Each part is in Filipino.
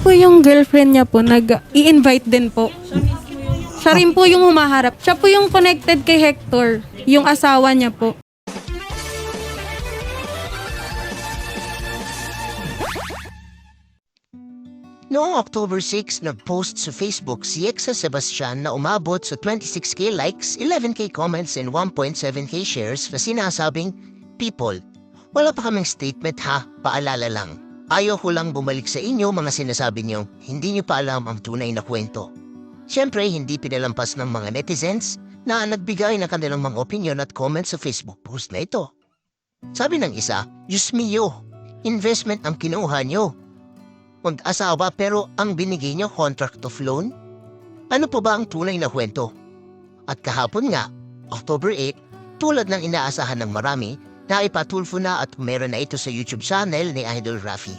po yung girlfriend niya po, nag-i-invite din po. Siya rin po yung humaharap. Siya po yung connected kay Hector, yung asawa niya po. Noong October 6, nag-post sa Facebook si Exa Sebastian na umabot sa 26k likes, 11k comments, and 1.7k shares na sinasabing, People, wala pa kaming statement ha, paalala lang. Ayaw ko lang bumalik sa inyo mga sinasabi niyo, hindi niyo pa alam ang tunay na kwento. Siyempre, hindi pinalampas ng mga netizens na nagbigay ng kanilang mga opinion at comments sa Facebook post na ito. Sabi ng isa, Diyos mio, investment ang kinuha niyo mag-asawa pero ang binigay niyo contract of loan? Ano po ba ang tunay na kwento? At kahapon nga, October 8, tulad ng inaasahan ng marami, na ipatulfo na at meron na ito sa YouTube channel ni Idol Rafi.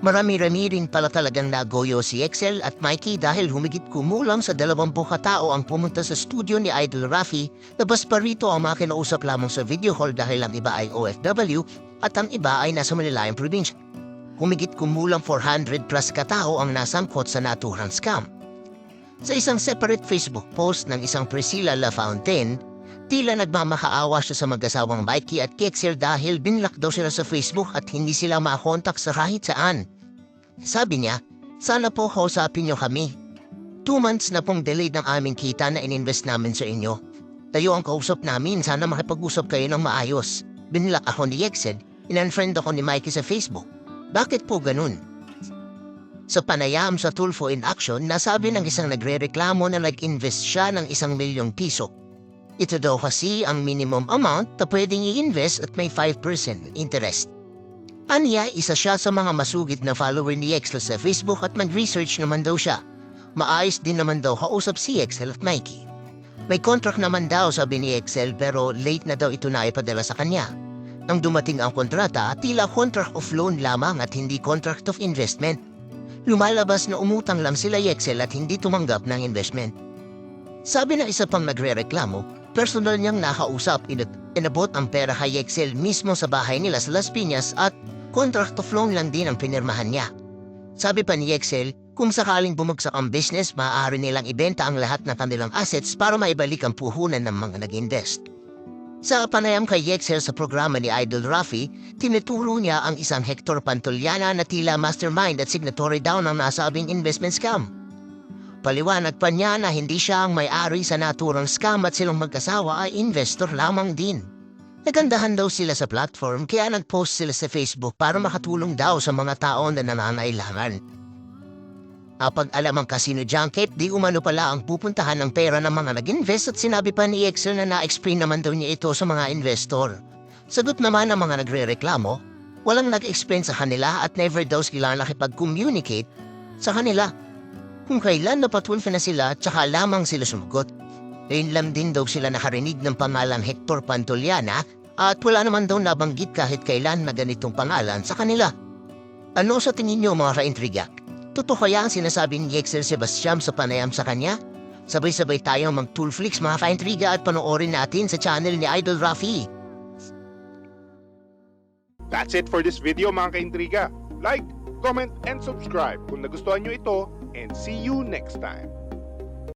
Marami-rami rin pala talagang nagoyo si Excel at Mikey dahil humigit kumulang sa dalawampu katao ang pumunta sa studio ni Idol Rafi labas pa rito ang mga kinausap lamang sa video call dahil ang iba ay OFW at ang iba ay nasa Manilayang probinsya humigit kumulang 400 plus katao ang nasangkot sa naturang scam. Sa isang separate Facebook post ng isang Priscilla La Fountain, tila nagmamakaawa siya sa mag-asawang Mikey at Kexer dahil binlock daw sila sa Facebook at hindi sila makontak sa kahit saan. Sabi niya, sana po kausapin niyo kami. Two months na pong delayed ng aming kita na ininvest namin sa inyo. Tayo ang kausap namin, sana makipag-usap kayo ng maayos. Binlock ako ni Yexed, in-unfriend ako ni Mikey sa Facebook. Bakit po ganun? Sa panayam sa Tulfo in Action, nasabi ng isang nagre-reklamo na nag-invest siya ng isang milyong piso. Ito daw kasi ang minimum amount na pwedeng i-invest at may 5% interest. Aniya, isa siya sa mga masugid na follower ni Excel sa Facebook at mag-research naman daw siya. Maayos din naman daw kausap si Excel at Mikey. May contract naman daw sabi ni Excel pero late na daw ito na ipadala sa kanya. Nang dumating ang kontrata, tila contract of loan lamang at hindi contract of investment. Lumalabas na umutang lang sila Excel at hindi tumanggap ng investment. Sabi ng isa pang nagre-reklamo, personal niyang nakausap inabot ang pera kay Excel mismo sa bahay nila sa Las Piñas at contract of loan lang din ang pinirmahan niya. Sabi pa ni Excel, kung sakaling bumagsak ang business, maaari nilang ibenta ang lahat ng kanilang assets para maibalik ang puhunan ng mga nag-invest. Sa panayam kay Yexel sa programa ni Idol Rafi, tinuturo niya ang isang Hector Pantuliana na tila mastermind at signatory daw ng nasabing investment scam. Paliwanag pa niya na hindi siya ang may-ari sa naturang scam at silang mag-asawa ay investor lamang din. Nagandahan daw sila sa platform kaya nag-post sila sa Facebook para makatulong daw sa mga tao na nananailangan. Kapag alam ang casino junket, di umano pala ang pupuntahan ng pera ng mga nag-invest at sinabi pa ni Excel na na-explain naman daw niya ito sa mga investor. Sagot naman ng mga nagre-reklamo, walang nag-explain sa kanila at never daw sila nakipag-communicate sa kanila. Kung kailan napatulfin na sila, tsaka lamang sila sumagot. Ngayon lang din daw sila nakarinig ng pangalan Hector Pantoliana at wala naman daw nabanggit kahit kailan na ganitong pangalan sa kanila. Ano sa tingin niyo mga ka-intriga? Totoo kaya ang sinasabi ni Excel Sebastian sa panayam sa kanya? Sabay-sabay tayong mag-toolflix mga ka-intriga at panoorin natin sa channel ni Idol Rafi. That's it for this video mga kaintriga. Like, comment, and subscribe kung nagustuhan nyo ito and see you next time.